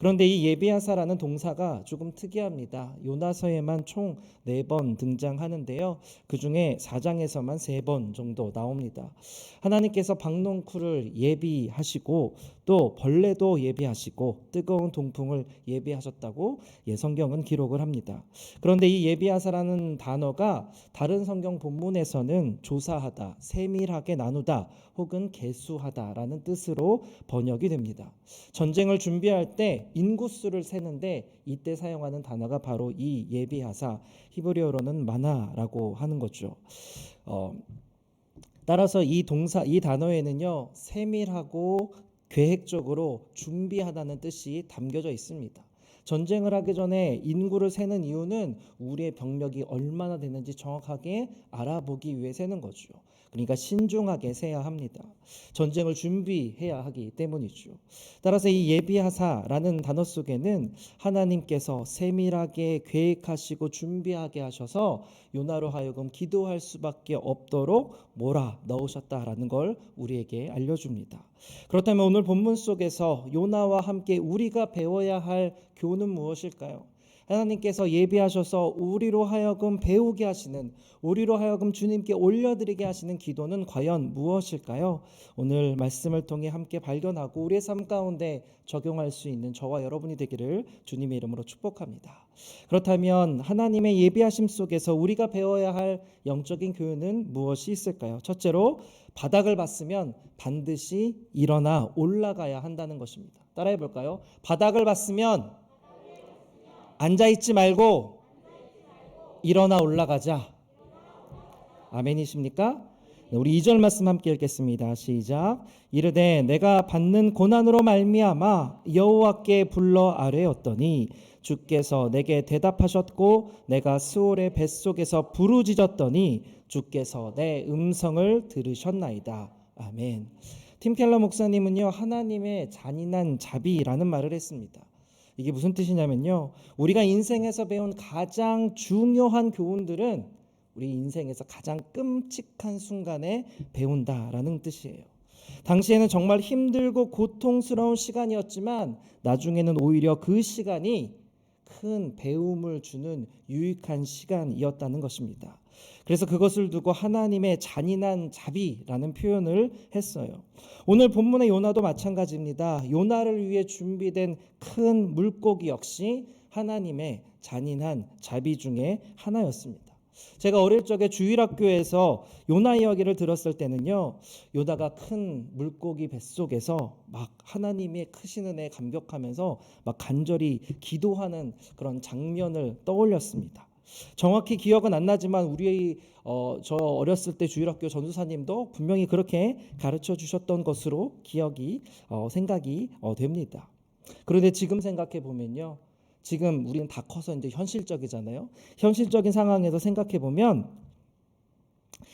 그런데 이 예비하사라는 동사가 조금 특이합니다. 요나서에만 총 네 번 등장하는데요. 그 중에 4장에서만 세 번 정도 나옵니다. 하나님께서 박농쿨을 예비하시고 또 벌레도 예비하시고 뜨거운 동풍을 예비하셨다고 예 성경은 기록을 합니다. 그런데 이 예비하사라는 단어가 다른 성경 본문에서는 조사하다, 세밀하게 나누다 혹은 개수하다라는 뜻으로 번역이 됩니다. 전쟁을 준비할 때 인구수를 세는데 이때 사용하는 단어가 바로 이 예비하사 히브리어로는 마나라고 하는 거죠. 어, 따라서 이 동사 이 단어에는요 세밀하고 계획적으로 준비하다는 뜻이 담겨져 있습니다. 전쟁을 하기 전에 인구를 세는 이유는 우리의 병력이 얼마나 되는지 정확하게 알아보기 위해 세는 거죠. 그러니까 신중하게 세야 합니다. 전쟁을 준비해야 하기 때문이죠. 따라서 이 예비하사라는 단어 속에는 하나님께서 세밀하게 계획하시고 준비하게 하셔서 요나로 하여금 기도할 수밖에 없도록 몰아 넣으셨다라는 걸 우리에게 알려줍니다. 그렇다면 오늘 본문 속에서 요나와 함께 우리가 배워야 할 교훈은 무엇일까요? 하나님께서 예비하셔서 우리로 하여금 배우게 하시는 우리로 하여금 주님께 올려드리게 하시는 기도는 과연 무엇일까요? 오늘 말씀을 통해 함께 발견하고 우리의 삶 가운데 적용할 수 있는 저와 여러분이 되기를 주님의 이름으로 축복합니다. 그렇다면 하나님의 예비하심 속에서 우리가 배워야 할 영적인 교훈은 무엇이 있을까요? 첫째로 바닥을 봤으면 반드시 일어나 올라가야 한다는 것입니다. 따라해 볼까요? 바닥을 봤으면 앉아 있지 말고 일어나 올라가자. 아멘이십니까? 네, 우리 2절 말씀 함께 읽겠습니다. 시작. 이르되 내가 받는 고난으로 말미암아 여호와께 불러 아뢰었더니 주께서 내게 대답하셨고 내가 스올의 뱃속에서 부르짖었더니 주께서 내 음성을 들으셨나이다. 아멘. 팀 켈러 목사님은요 하나님의 잔인한 자비라는 말을 했습니다. 이게 무슨 뜻이냐면요. 우리가 인생에서 배운 가장 중요한 교훈들은 우리 인생에서 가장 끔찍한 순간에 배운다라는 뜻이에요. 당시에는 정말 힘들고 고통스러운 시간이었지만 나중에는 오히려 그 시간이 큰 배움을 주는 유익한 시간이었다는 것입니다. 그래서 그것을 두고 하나님의 잔인한 자비라는 표현을 했어요. 오늘 본문의 요나도 마찬가지입니다. 요나를 위해 준비된 큰 물고기 역시 하나님의 잔인한 자비 중에 하나였습니다. 제가 어릴 적에 주일학교에서 요나 이야기를 들었을 때는요, 요나가 큰 물고기 뱃속에서 막 하나님의 크신 은혜에 감격하면서 막 간절히 기도하는 그런 장면을 떠올렸습니다. 정확히 기억은 안 나지만 우리 어, 저 어렸을 때 주일학교 전수사님도 분명히 그렇게 가르쳐 주셨던 것으로 기억이 어, 생각이 어, 됩니다. 그런데 지금 생각해 보면요. 지금 우리는 다 커서 이제 현실적이잖아요. 현실적인 상황에서 생각해 보면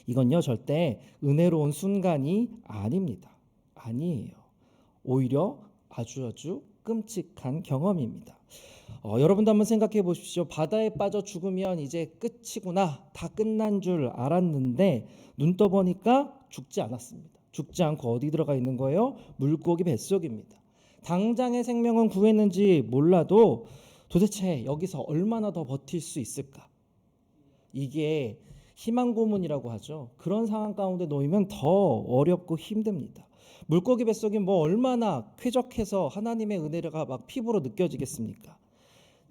이건요 절대 은혜로운 순간이 아닙니다. 아니에요. 오히려 아주 아주 끔찍한 경험입니다. 어, 여러분도 한번 생각해 보십시오. 바다에 빠져 죽으면 이제 끝이구나. 다 끝난 줄 알았는데 눈 떠보니까 죽지 않았습니다. 죽지 않고 어디 들어가 있는 거예요? 물고기 뱃속입니다. 당장의 생명은 구했는지 몰라도 도대체 여기서 얼마나 더 버틸 수 있을까? 이게 희망 고문이라고 하죠. 그런 상황 가운데 놓이면 더 어렵고 힘듭니다. 물고기 뱃속이 뭐 얼마나 쾌적해서 하나님의 은혜가 막 피부로 느껴지겠습니까?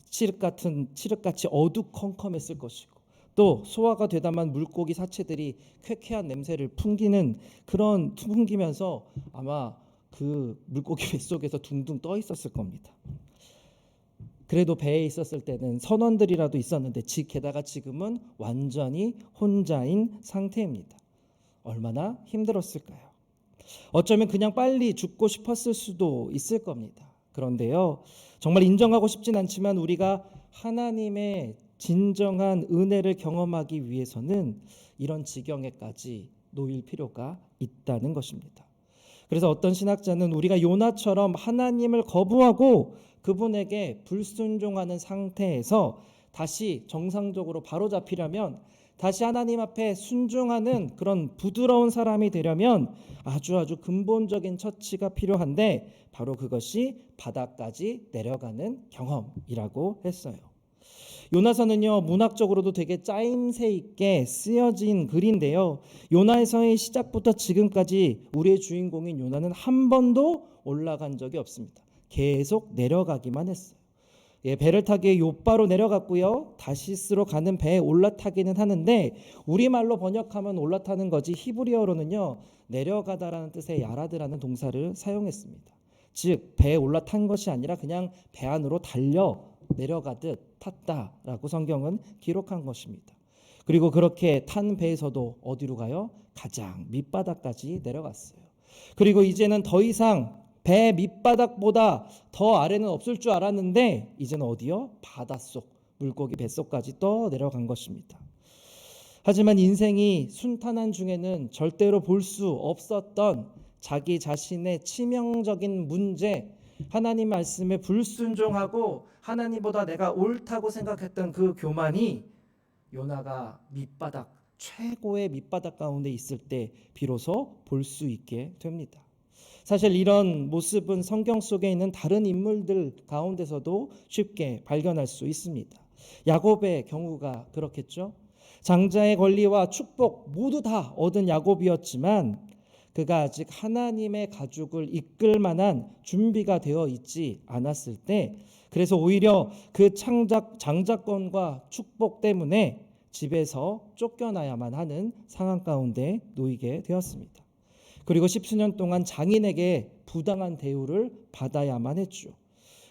칠흑 같은 칠흑같이 어두컴컴했을 것이고 또 소화가 되다만 물고기 사체들이 쾌쾌한 냄새를 풍기는 그런 풍기면서 아마 그 물고기 뱃속에서 둥둥 떠 있었을 겁니다. 그래도 배에 있었을 때는 선원들이라도 있었는데 게다가 지금은 완전히 혼자인 상태입니다. 얼마나 힘들었을까요? 어쩌면 그냥 빨리 죽고 싶었을 수도 있을 겁니다. 그런데요, 정말 인정하고 싶진 않지만 우리가 하나님의 진정한 은혜를 경험하기 위해서는 이런 지경에까지 놓일 필요가 있다는 것입니다. 그래서 어떤 신학자는 우리가 요나처럼 하나님을 거부하고 그분에게 불순종하는 상태에서 다시 정상적으로 바로 잡히려면 다시 하나님 앞에 순종하는 그런 부드러운 사람이 되려면 아주 아주 근본적인 처치가 필요한데 바로 그것이 바다까지 내려가는 경험이라고 했어요. 요나서는요 문학적으로도 되게 짜임새 있게 쓰여진 글인데요. 요나에서의 시작부터 지금까지 우리의 주인공인 요나는 한 번도 올라간 적이 없습니다. 계속 내려가기만 했어요. 예, 배를 타기에 요바로 내려갔고요. 다시스로 가는 배에 올라타기는 하는데 우리말로 번역하면 올라타는 거지 히브리어로는요. 내려가다라는 뜻의 야라드라는 동사를 사용했습니다. 즉 배에 올라탄 것이 아니라 그냥 배 안으로 달려 내려가듯 탔다라고 성경은 기록한 것입니다. 그리고 그렇게 탄 배에서도 어디로 가요? 가장 밑바닥까지 내려갔어요. 그리고 이제는 더 이상 배 밑바닥보다 더 아래는 없을 줄 알았는데 이제는 어디요? 바닷속 물고기 뱃속까지 떠 내려간 것입니다. 하지만 인생이 순탄한 중에는 절대로 볼 수 없었던 자기 자신의 치명적인 문제, 하나님 말씀에 불순종하고 하나님보다 내가 옳다고 생각했던 그 교만이 요나가 밑바닥 최고의 밑바닥 가운데 있을 때 비로소 볼 수 있게 됩니다. 사실 이런 모습은 성경 속에 있는 다른 인물들 가운데서도 쉽게 발견할 수 있습니다. 야곱의 경우가 그렇겠죠. 장자의 권리와 축복 모두 다 얻은 야곱이었지만 그가 아직 하나님의 가족을 이끌 만한 준비가 되어 있지 않았을 때 그래서 오히려 그 창작 장자권과 축복 때문에 집에서 쫓겨나야만 하는 상황 가운데 놓이게 되었습니다. 그리고 십수년 동안 장인에게 부당한 대우를 받아야만 했죠.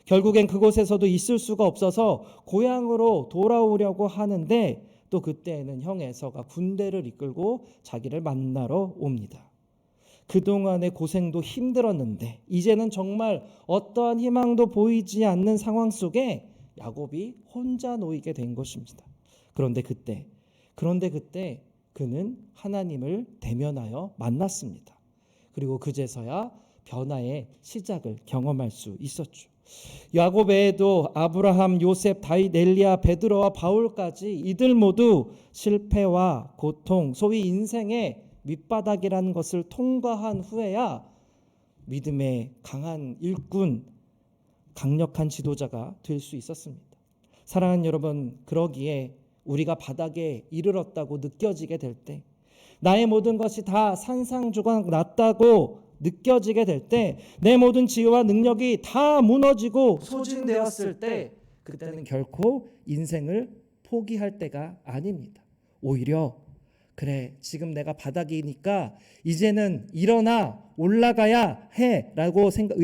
결국엔 그곳에서도 있을 수가 없어서 고향으로 돌아오려고 하는데 또 그때에는 형 에서가 군대를 이끌고 자기를 만나러 옵니다. 그동안의 고생도 힘들었는데 이제는 정말 어떠한 희망도 보이지 않는 상황 속에 야곱이 혼자 놓이게 된 것입니다. 그런데 그때 그런데 그때 그는 하나님을 대면하여 만났습니다. 그리고 그제서야 변화의 시작을 경험할 수 있었죠. 야곱 외에도 아브라함, 요셉, 다윗, 엘리야, 베드로와 바울까지 이들 모두 실패와 고통, 소위 인생의 밑바닥이라는 것을 통과한 후에야 믿음의 강한 일꾼, 강력한 지도자가 될 수 있었습니다. 사랑하는 여러분, 그러기에 우리가 바닥에 이르렀다고 느껴지게 될 때, 나의 모든 것이 다 산상조각 났다고 느껴지게 될 때, 내 모든 지혜와 능력이 다 무너지고 소진되었을 때, 그때는 결코 인생을 포기할 때가 아닙니다. 오히려 그래 지금 내가 바닥이니까 이제는 일어나 올라가야 해라고 생각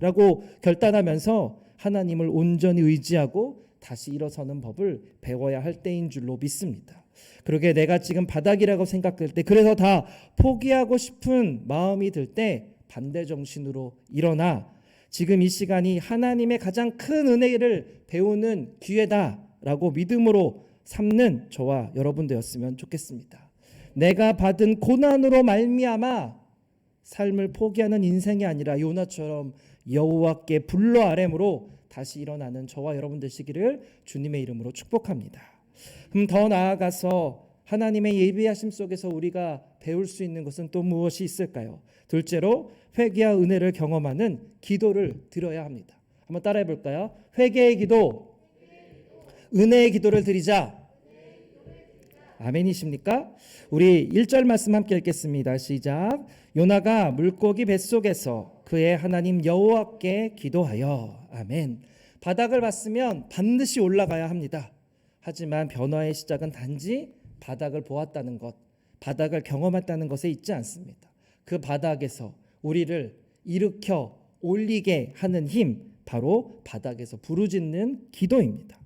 라고 결단하면서 하나님을 온전히 의지하고 다시 일어서는 법을 배워야 할 때인 줄로 믿습니다. 그러게 내가 지금 바닥이라고 생각될 때 그래서 다 포기하고 싶은 마음이 들 때 반대 정신으로 일어나 지금 이 시간이 하나님의 가장 큰 은혜를 배우는 기회다라고 믿음으로 삼는 저와 여러분 되었으면 좋겠습니다. 내가 받은 고난으로 말미암아 삶을 포기하는 인생이 아니라 요나처럼 여호와께 불러 아뢰므로 다시 일어나는 저와 여러분 되시기를 주님의 이름으로 축복합니다. 그럼 더 나아가서 하나님의 예비하심 속에서 우리가 배울 수 있는 것은 또 무엇이 있을까요? 둘째로 회개와 은혜를 경험하는 기도를 드려야 합니다. 한번 따라해 볼까요? 회개의 기도, 은혜의 기도를 드리자. 아멘이십니까? 우리 1절 말씀 함께 읽겠습니다. 시작. 요나가 물고기 뱃속에서 그의 하나님 여호와께 기도하여 아멘. 바닥을 봤으면 반드시 올라가야 합니다. 하지만 변화의 시작은 단지 바닥을 보았다는 것, 바닥을 경험했다는 것에 있지 않습니다. 그 바닥에서 우리를 일으켜 올리게 하는 힘, 바로 바닥에서 부르짖는 기도입니다.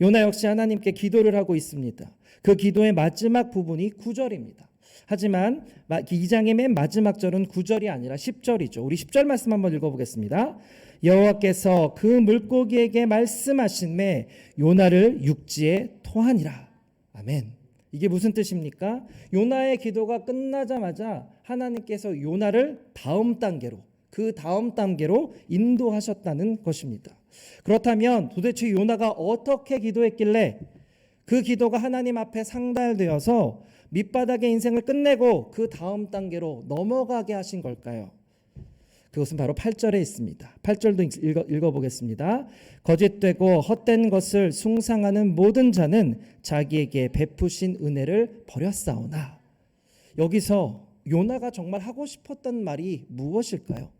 요나 역시 하나님께 기도를 하고 있습니다. 그 기도의 마지막 부분이 9절입니다. 하지만 2장의 맨 마지막 절은 9절이 아니라 10절이죠. 우리 10절 말씀 한번 읽어보겠습니다. 여호와께서 그 물고기에게 말씀하신매 요나를 육지에 토하니라. 아멘. 이게 무슨 뜻입니까? 요나의 기도가 끝나자마자 하나님께서 요나를 다음 단계로 그 다음 단계로 인도하셨다는 것입니다. 그렇다면 도대체 요나가 어떻게 기도했길래 그 기도가 하나님 앞에 상달되어서 밑바닥의 인생을 끝내고 그 다음 단계로 넘어가게 하신 걸까요? 그것은 바로 8절에 있습니다. 8절도 읽어, 읽어보겠습니다. 거짓되고 헛된 것을 숭상하는 모든 자는 자기에게 베푸신 은혜를 버렸사오나 여기서 요나가 정말 하고 싶었던 말이 무엇일까요?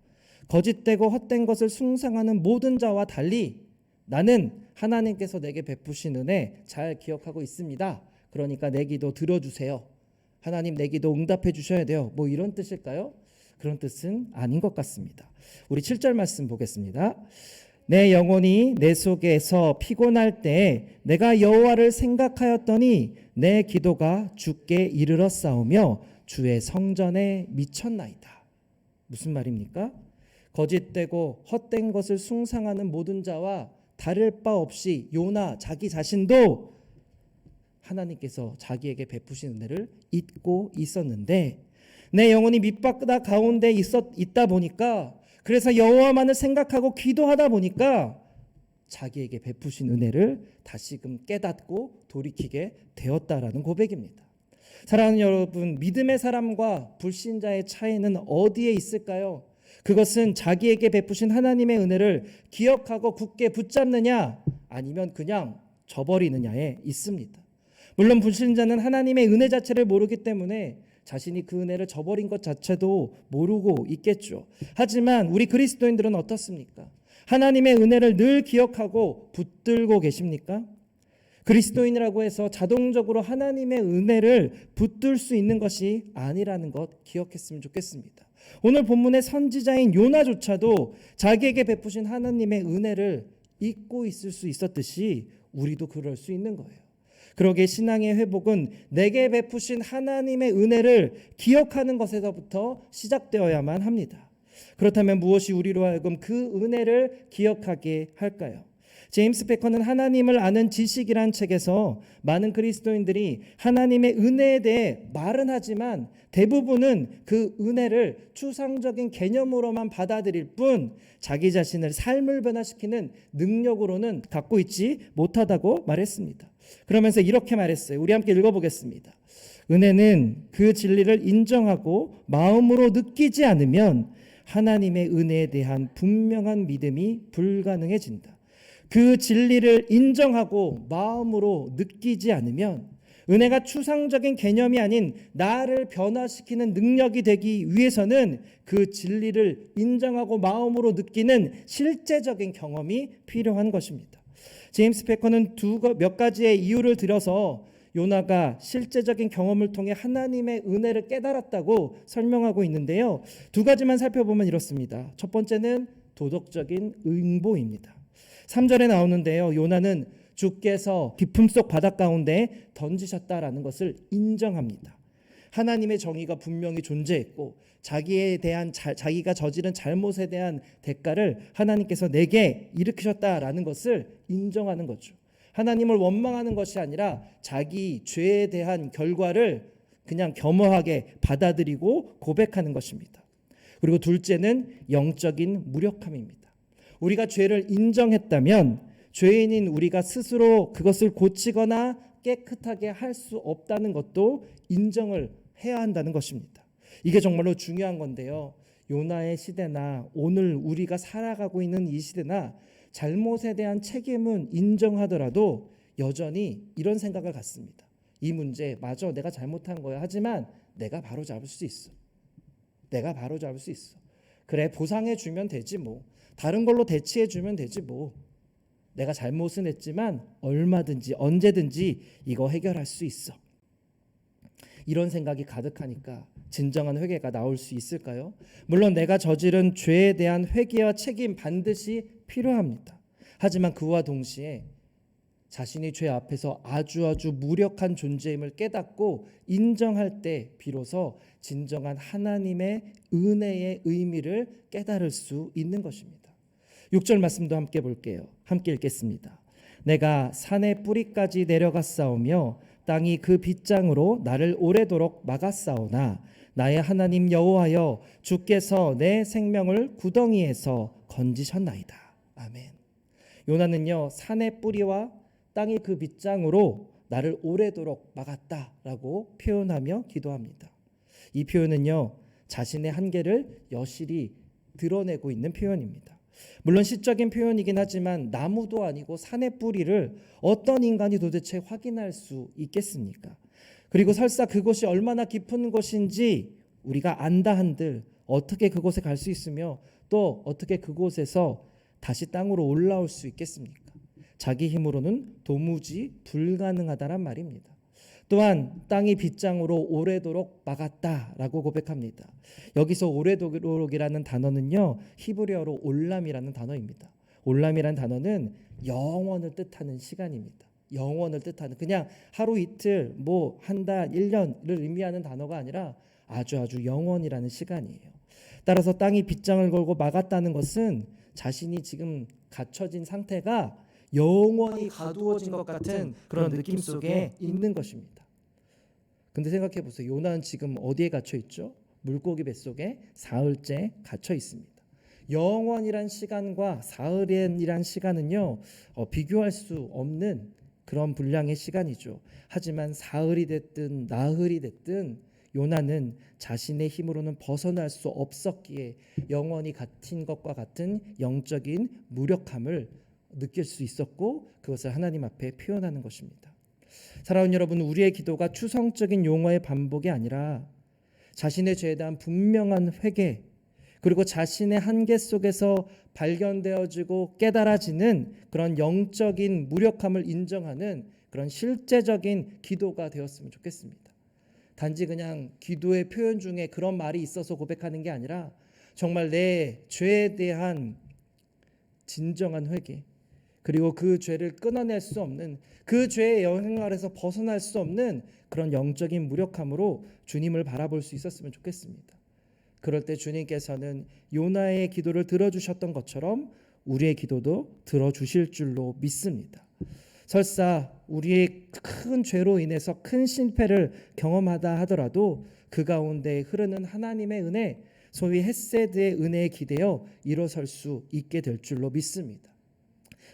거짓되고 헛된 것을 숭상하는 모든 자와 달리 나는 하나님께서 내게 베푸신 은혜 잘 기억하고 있습니다. 그러니까 내 기도 들어주세요. 하나님 내 기도 응답해 주셔야 돼요. 뭐 이런 뜻일까요? 그런 뜻은 아닌 것 같습니다. 우리 7절 말씀 보겠습니다. 내 영혼이 내 속에서 피곤할 때 내가 여호와를 생각하였더니 내 기도가 주께 이르러 싸우며 주의 성전에 미쳤나이다. 무슨 말입니까? 거짓되고 헛된 것을 숭상하는 모든 자와 다를 바 없이 요나 자기 자신도 하나님께서 자기에게 베푸신 은혜를 잊고 있었는데 내 영혼이 밑바닥 가운데 있었 있다 보니까 그래서 여호와만을 생각하고 기도하다 보니까 자기에게 베푸신 은혜를 다시금 깨닫고 돌이키게 되었다라는 고백입니다. 사랑하는 여러분, 믿음의 사람과 불신자의 차이는 어디에 있을까요? 그것은 자기에게 베푸신 하나님의 은혜를 기억하고 굳게 붙잡느냐 아니면 그냥 저버리느냐에 있습니다. 물론 불신자는 하나님의 은혜 자체를 모르기 때문에 자신이 그 은혜를 저버린 것 자체도 모르고 있겠죠. 하지만 우리 그리스도인들은 어떻습니까? 하나님의 은혜를 늘 기억하고 붙들고 계십니까? 그리스도인이라고 해서 자동적으로 하나님의 은혜를 붙들 수 있는 것이 아니라는 것 기억했으면 좋겠습니다. 오늘 본문의 선지자인 요나조차도 자기에게 베푸신 하나님의 은혜를 잊고 있을 수 있었듯이 우리도 그럴 수 있는 거예요. 그러게 신앙의 회복은 내게 베푸신 하나님의 은혜를 기억하는 것에서부터 시작되어야만 합니다. 그렇다면 무엇이 우리로 하여금 그 은혜를 기억하게 할까요? 제임스 베커는 하나님을 아는 지식이란 책에서 많은 그리스도인들이 하나님의 은혜에 대해 말은 하지만 대부분은 그 은혜를 추상적인 개념으로만 받아들일 뿐 자기 자신을 삶을 변화시키는 능력으로는 갖고 있지 못하다고 말했습니다. 그러면서 이렇게 말했어요. 우리 함께 읽어보겠습니다. 은혜는 그 진리를 인정하고 마음으로 느끼지 않으면 하나님의 은혜에 대한 분명한 믿음이 불가능해진다. 그 진리를 인정하고 마음으로 느끼지 않으면 은혜가 추상적인 개념이 아닌 나를 변화시키는 능력이 되기 위해서는 그 진리를 인정하고 마음으로 느끼는 실제적인 경험이 필요한 것입니다. 제임스 페커는 두 몇 가지의 이유를 들어서 요나가 실제적인 경험을 통해 하나님의 은혜를 깨달았다고 설명하고 있는데요. 두 가지만 살펴보면 이렇습니다. 첫 번째는 도덕적인 응보입니다. 3절에 나오는데요. 요나는 주께서 깊음 속 바닷 가운데 던지셨다라는 것을 인정합니다. 하나님의 정의가 분명히 존재했고 자기에 대한 자, 자기가 저지른 잘못에 대한 대가를 하나님께서 내게 일으키셨다라는 것을 인정하는 거죠. 하나님을 원망하는 것이 아니라 자기 죄에 대한 결과를 그냥 겸허하게 받아들이고 고백하는 것입니다. 그리고 둘째는 영적인 무력함입니다. 우리가 죄를 인정했다면 죄인인 우리가 스스로 그것을 고치거나 깨끗하게 할 수 없다는 것도 인정을 해야 한다는 것입니다. 이게 정말로 중요한 건데요. 요나의 시대나 오늘 우리가 살아가고 있는 이 시대나 잘못에 대한 책임은 인정하더라도 여전히 이런 생각을 갖습니다. 이 문제 맞아 내가 잘못한 거야. 하지만 내가 바로 잡을 수 있어. 내가 바로 잡을 수 있어. 그래 보상해 주면 되지 뭐. 다른 걸로 대체해 주면 되지 뭐. 내가 잘못은 했지만 얼마든지 언제든지 이거 해결할 수 있어. 이런 생각이 가득하니까 진정한 회개가 나올 수 있을까요? 물론 내가 저지른 죄에 대한 회개와 책임 반드시 필요합니다. 하지만 그와 동시에 자신이 죄 앞에서 아주 아주 무력한 존재임을 깨닫고 인정할 때 비로소 진정한 하나님의 은혜의 의미를 깨달을 수 있는 것입니다. 6절 말씀도 함께 볼게요. 함께 읽겠습니다. 내가 산의 뿌리까지 내려갔사오며 땅이 그 빗장으로 나를 오래도록 막았사오나 나의 하나님 여호와여 주께서 내 생명을 구덩이에서 건지셨나이다. 아멘. 요나는요 산의 뿌리와 땅이 그 빗장으로 나를 오래도록 막았다라고 표현하며 기도합니다. 이 표현은요, 자신의 한계를 여실히 드러내고 있는 표현입니다. 물론 시적인 표현이긴 하지만 나무도 아니고 산의 뿌리를 어떤 인간이 도대체 확인할 수 있겠습니까? 그리고 설사 그곳이 얼마나 깊은 곳인지 우리가 안다 한들 어떻게 그곳에 갈 수 있으며 또 어떻게 그곳에서 다시 땅으로 올라올 수 있겠습니까? 자기 힘으로는 도무지 불가능하다란 말입니다. 또한 땅이 빗장으로 오래도록 막았다라고 고백합니다. 여기서 오래도록이라는 단어는요 히브리어로 올람이라는 단어입니다. 올람이라는 단어는 영원을 뜻하는 시간입니다. 영원을 뜻하는 그냥 하루 이틀 뭐 한 달, 1년을 의미하는 단어가 아니라 아주 아주 영원이라는 시간이에요. 따라서 땅이 빗장을 걸고 막았다는 것은 자신이 지금 갇혀진 상태가 영원히 가두어진 것 같은 그런 느낌 속에 있는 것입니다. 근데 생각해 보세요. 요나는 지금 어디에 갇혀 있죠? 물고기 뱃속에 사흘째 갇혀 있습니다. 영원이란 시간과 사흘이란 시간은요 어, 비교할 수 없는 그런 분량의 시간이죠. 하지만 사흘이 됐든 나흘이 됐든 요나는 자신의 힘으로는 벗어날 수 없었기에 영원히 갇힌 것과 같은 영적인 무력함을 느낄 수 있었고 그것을 하나님 앞에 표현하는 것입니다. 사랑하는 여러분, 우리의 기도가 추성적인 용어의 반복이 아니라 자신의 죄에 대한 분명한 회개 그리고 자신의 한계 속에서 발견되어지고 깨달아지는 그런 영적인 무력함을 인정하는 그런 실제적인 기도가 되었으면 좋겠습니다. 단지 그냥 기도의 표현 중에 그런 말이 있어서 고백하는 게 아니라 정말 내 죄에 대한 진정한 회개 그리고 그 죄를 끊어낼 수 없는 그 죄의 영향 아래서 벗어날 수 없는 그런 영적인 무력함으로 주님을 바라볼 수 있었으면 좋겠습니다. 그럴 때 주님께서는 요나의 기도를 들어주셨던 것처럼 우리의 기도도 들어주실 줄로 믿습니다. 설사 우리의 큰 죄로 인해서 큰 실패를 경험하다 하더라도 그 가운데 흐르는 하나님의 은혜, 소위 햇세드의 은혜에 기대어 일어설 수 있게 될 줄로 믿습니다.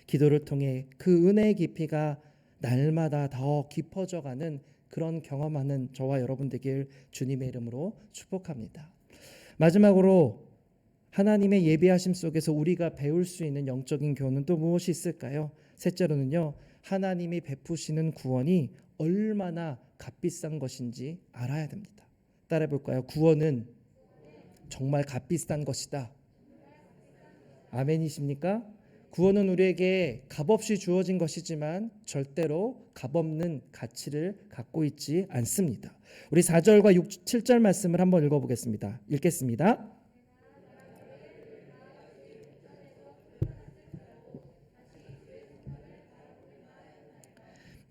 기도를 통해 그 은혜의 깊이가 날마다 더 깊어져 가는 그런 경험하는 저와 여러분 되길 주님의 이름으로 축복합니다. 마지막으로 하나님의 예비하심 속에서 우리가 배울 수 있는 영적인 교훈은 또 무엇이 있을까요? 셋째로는요. 하나님이 베푸시는 구원이 얼마나 값비싼 것인지 알아야 됩니다. 따라해 볼까요? 구원은 정말 값비싼 것이다. 아멘이십니까? 구원은 우리에게 값없이 주어진 것이지만 절대로 값없는 가치를 갖고 있지 않습니다. 우리 4절과 6, 7절 말씀을 한번 읽어보겠습니다. 읽겠습니다.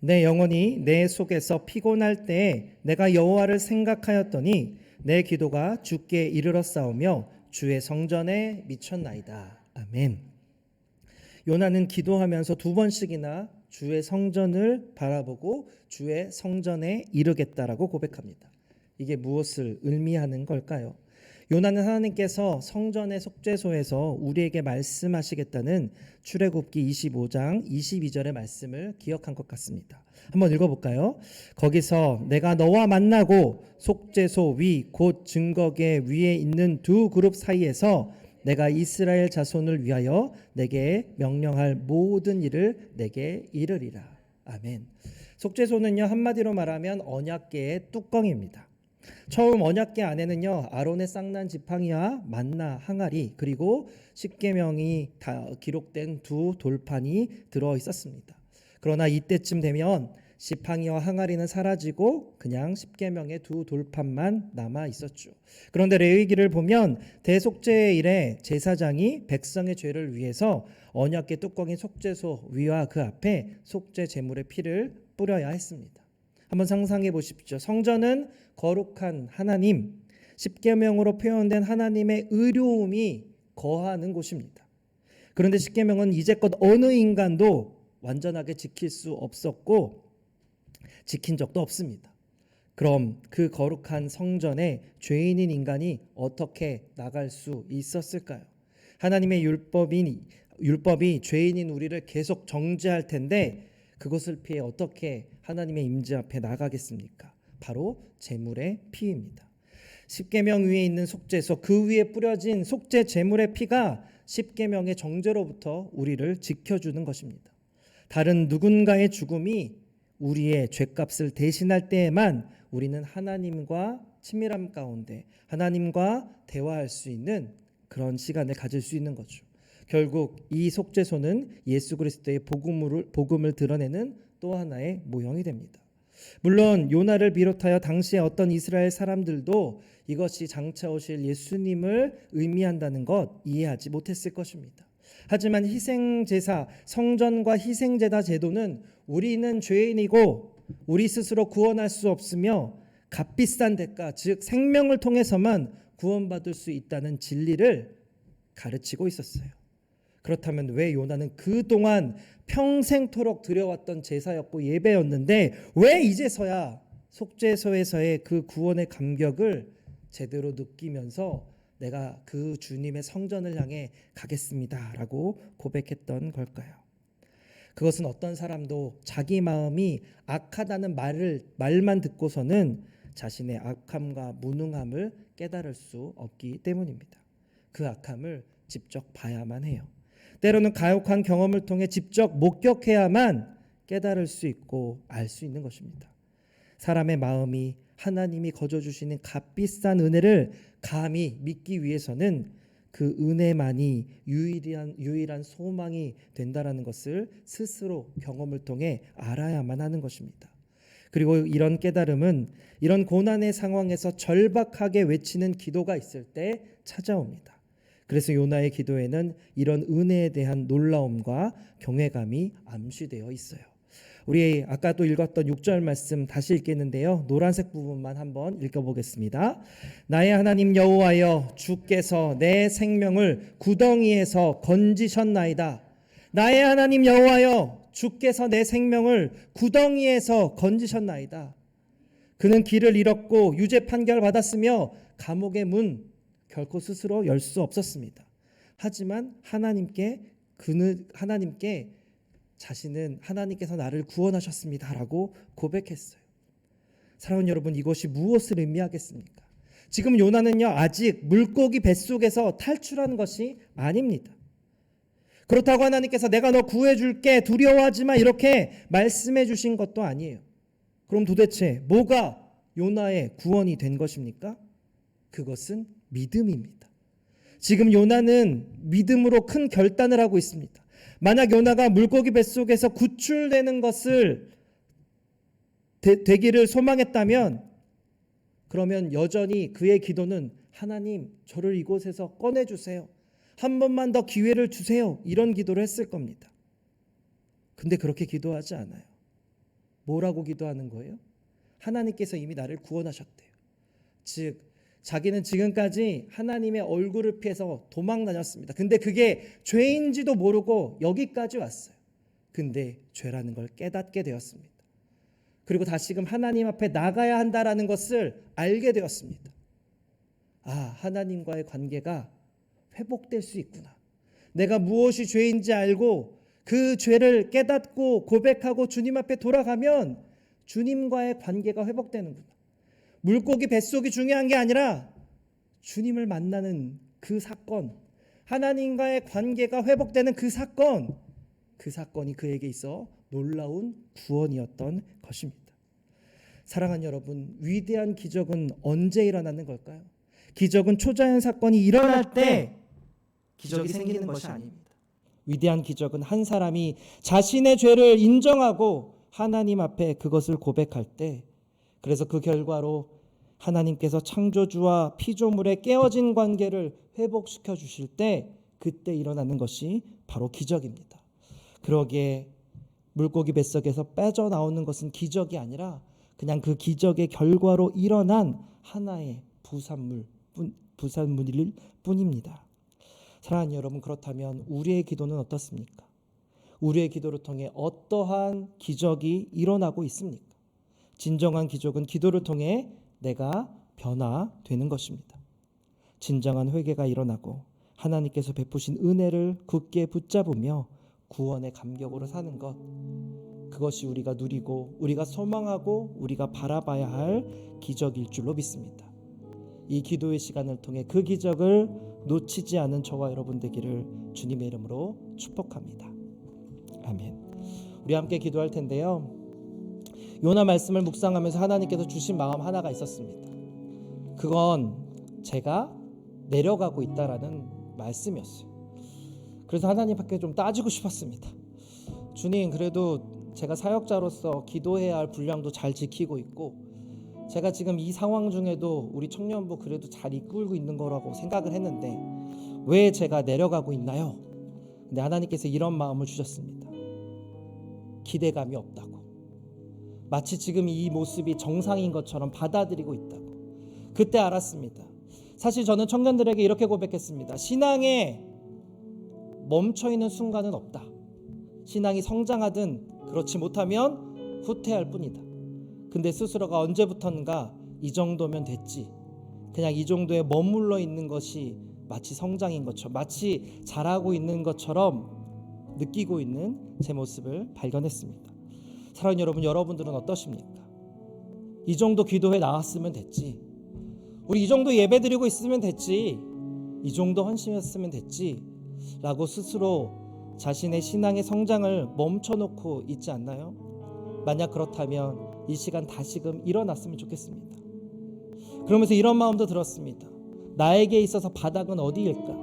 내 영혼이 내 속에서 피곤할 때 내가 여호와를 생각하였더니 내 기도가 주께 이르렀사오며 주의 성전에 미쳤나이다. 아멘. 요나는 기도하면서 두 번씩이나 주의 성전을 바라보고 주의 성전에 이르겠다라고 고백합니다. 이게 무엇을 의미하는 걸까요? 요나는 하나님께서 성전의 속죄소에서 우리에게 말씀하시겠다는 출애굽기 25장 22절의 말씀을 기억한 것 같습니다. 한번 읽어볼까요? 거기서 내가 너와 만나고 속죄소 위 곧 증거계 위에 있는 두 그룹 사이에서 내가 이스라엘 자손을 위하여 내게 명령할 모든 일을 내게 이르리라. 아멘. 속죄소는요 한마디로 말하면 언약계의 뚜껑입니다. 처음 언약계 안에는요 아론의 쌍난 지팡이와 만나 항아리 그리고 십계명이 다 기록된 두 돌판이 들어 있었습니다. 그러나 이때쯤 되면 지팡이와 항아리는 사라지고 그냥 십계명의 두 돌판만 남아 있었죠. 그런데 레위기를 보면 대속죄의 일에 제사장이 백성의 죄를 위해서 언약계 뚜껑인 속죄소 위와 그 앞에 속죄 제물의 피를 뿌려야 했습니다. 한번 상상해 보십시오. 성전은 거룩한 하나님, 십계명으로 표현된 하나님의 의로움이 거하는 곳입니다. 그런데 십계명은 이제껏 어느 인간도 완전하게 지킬 수 없었고 지킨 적도 없습니다. 그럼 그 거룩한 성전에 죄인인 인간이 어떻게 나갈 수 있었을까요? 하나님의 율법인 율법이 죄인인 우리를 계속 정죄할 텐데 그것을 피해 어떻게 하나님의 임재 앞에 나가겠습니까? 바로 제물의 피입니다. 십계명 위에 있는 속죄소 그 위에 뿌려진 속죄 제물의 피가 십계명의 정죄로부터 우리를 지켜주는 것입니다. 다른 누군가의 죽음이 우리의 죄값을 대신할 때에만 우리는 하나님과 친밀함 가운데 하나님과 대화할 수 있는 그런 시간을 가질 수 있는 거죠. 결국 이 속죄소는 예수 그리스도의 복음을 복음을 드러내는 또 하나의 모형이 됩니다. 물론 요나를 비롯하여 당시에 어떤 이스라엘 사람들도 이것이 장차 오실 예수님을 의미한다는 것 이해하지 못했을 것입니다. 하지만 희생 제사, 성전과 희생 제사 제도는 우리는 죄인이고 우리 스스로 구원할 수 없으며 값비싼 대가, 즉 생명을 통해서만 구원받을 수 있다는 진리를 가르치고 있었어요. 그렇다면 왜 요나는 그동안 평생토록 드려왔던 제사였고 예배였는데 왜 이제서야 속죄소에서의 그 구원의 감격을 제대로 느끼면서 내가 그 주님의 성전을 향해 가겠습니다라고 고백했던 걸까요? 그것은 어떤 사람도 자기 마음이 악하다는 말을 말만 듣고서는 자신의 악함과 무능함을 깨달을 수 없기 때문입니다. 그 악함을 직접 봐야만 해요. 때로는 가혹한 경험을 통해 직접 목격해야만 깨달을 수 있고 알 수 있는 것입니다. 사람의 마음이 하나님이 거저 주시는 값비싼 은혜를 감히 믿기 위해서는 그 은혜만이 유일한 유일한 소망이 된다라는 것을 스스로 경험을 통해 알아야만 하는 것입니다. 그리고 이런 깨달음은 이런 고난의 상황에서 절박하게 외치는 기도가 있을 때 찾아옵니다. 그래서 요나의 기도에는 이런 은혜에 대한 놀라움과 경외감이 암시되어 있어요. 우리 아까 또 읽었던 6절 말씀 다시 읽겠는데요. 노란색 부분만 한번 읽어보겠습니다. 나의 하나님 여호와여 주께서 내 생명을 구덩이에서 건지셨나이다. 나의 하나님 여호와여 주께서 내 생명을 구덩이에서 건지셨나이다. 그는 길을 잃었고 유죄 판결 받았으며 감옥의 문 결코 스스로 열 수 없었습니다. 하지만 하나님께 그는 하나님께 자신은 하나님께서 나를 구원하셨습니다라고 고백했어요. 사랑하는 여러분 이것이 무엇을 의미하겠습니까? 지금 요나는요 아직 물고기 뱃속에서 탈출한 것이 아닙니다. 그렇다고 하나님께서 내가 너 구해줄게 두려워하지 마 이렇게 말씀해 주신 것도 아니에요. 그럼 도대체 뭐가 요나의 구원이 된 것입니까? 그것은 믿음입니다. 지금 요나는 믿음으로 큰 결단을 하고 있습니다. 만약 요나가 물고기 뱃속에서 구출되는 것을 되, 되기를 소망했다면 그러면 여전히 그의 기도는 하나님 저를 이곳에서 꺼내 주세요. 한 번만 더 기회를 주세요. 이런 기도를 했을 겁니다. 근데 그렇게 기도하지 않아요. 뭐라고 기도하는 거예요? 하나님께서 이미 나를 구원하셨대요. 즉 자기는 지금까지 하나님의 얼굴을 피해서 도망 다녔습니다. 근데 그게 죄인지도 모르고 여기까지 왔어요. 근데 죄라는 걸 깨닫게 되었습니다. 그리고 다시금 하나님 앞에 나가야 한다라는 것을 알게 되었습니다. 아, 하나님과의 관계가 회복될 수 있구나. 내가 무엇이 죄인지 알고 그 죄를 깨닫고 고백하고 주님 앞에 돌아가면 주님과의 관계가 회복되는구나. 물고기 뱃속이 중요한 게 아니라 주님을 만나는 그 사건, 하나님과의 관계가 회복되는 그 사건, 그 사건이 그에게 있어 놀라운 구원이었던 것입니다. 사랑하는 여러분, 위대한 기적은 언제 일어나는 걸까요? 기적은 초자연 사건이 일어날 때 기적이 생기는 것이 아닙니다. 위대한 기적은 한 사람이 자신의 죄를 인정하고 하나님 앞에 그것을 고백할 때 그래서 그 결과로 하나님께서 창조주와 피조물의 깨어진 관계를 회복시켜 주실 때 그때 일어나는 것이 바로 기적입니다. 그러기에 물고기 뱃속에서 빠져나오는 것은 기적이 아니라 그냥 그 기적의 결과로 일어난 하나의 부산물 부산물일 뿐입니다. 사랑하는 여러분 그렇다면 우리의 기도는 어떻습니까? 우리의 기도를 통해 어떠한 기적이 일어나고 있습니까? 진정한 기적은 기도를 통해 내가 변화되는 것입니다. 진정한 회개가 일어나고 하나님께서 베푸신 은혜를 굳게 붙잡으며 구원의 감격으로 사는 것 그것이 우리가 누리고 우리가 소망하고 우리가 바라봐야 할 기적일 줄로 믿습니다. 이 기도의 시간을 통해 그 기적을 놓치지 않은 저와 여러분 되기를 주님의 이름으로 축복합니다. 아멘. 우리 함께 기도할 텐데요. 요나 말씀을 묵상하면서 하나님께서 주신 마음 하나가 있었습니다. 그건 제가 내려가고 있다라는 말씀이었어요. 그래서 하나님 밖에 좀 따지고 싶었습니다. 주님, 그래도 제가 사역자로서 기도해야 할 분량도 잘 지키고 있고, 제가 지금 이 상황 중에도 우리 청년부 그래도 잘 이끌고 있는 거라고 생각을 했는데, 왜 제가 내려가고 있나요? 근데 하나님께서 이런 마음을 주셨습니다. 기대감이 없다고. 마치 지금 이 모습이 정상인 것처럼 받아들이고 있다고. 그때 알았습니다. 사실 저는 청년들에게 이렇게 고백했습니다. 신앙에 멈춰 있는 순간은 없다. 신앙이 성장하든 그렇지 못하면 후퇴할 뿐이다. 근데 스스로가 언제부턴가 이 정도면 됐지. 그냥 이 정도에 머물러 있는 것이 마치 성장인 것처럼 마치 잘하고 있는 것처럼 느끼고 있는 제 모습을 발견했습니다. 사랑하는 여러분, 여러분들은 어떠십니까? 이 정도 기도회 나왔으면 됐지. 우리 이 정도 예배 드리고 있으면 됐지. 이 정도 헌신했으면 됐지. 라고 스스로 자신의 신앙의 성장을 멈춰놓고 있지 않나요? 만약 그렇다면 이 시간 다시금 일어났으면 좋겠습니다. 그러면서 이런 마음도 들었습니다. 나에게 있어서 바닥은 어디일까?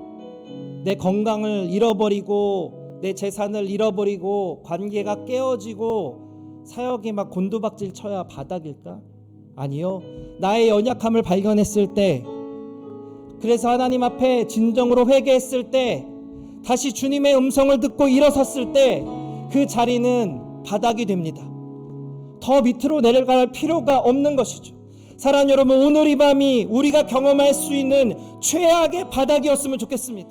내 건강을 잃어버리고 내 재산을 잃어버리고 관계가 깨어지고 사역이 막 곤두박질 쳐야 바닥일까? 아니요. 나의 연약함을 발견했을 때 그래서 하나님 앞에 진정으로 회개했을 때 다시 주님의 음성을 듣고 일어섰을 때 그 자리는 바닥이 됩니다. 더 밑으로 내려갈 필요가 없는 것이죠. 사랑 여러분, 오늘 이 밤이 우리가 경험할 수 있는 최악의 바닥이었으면 좋겠습니다.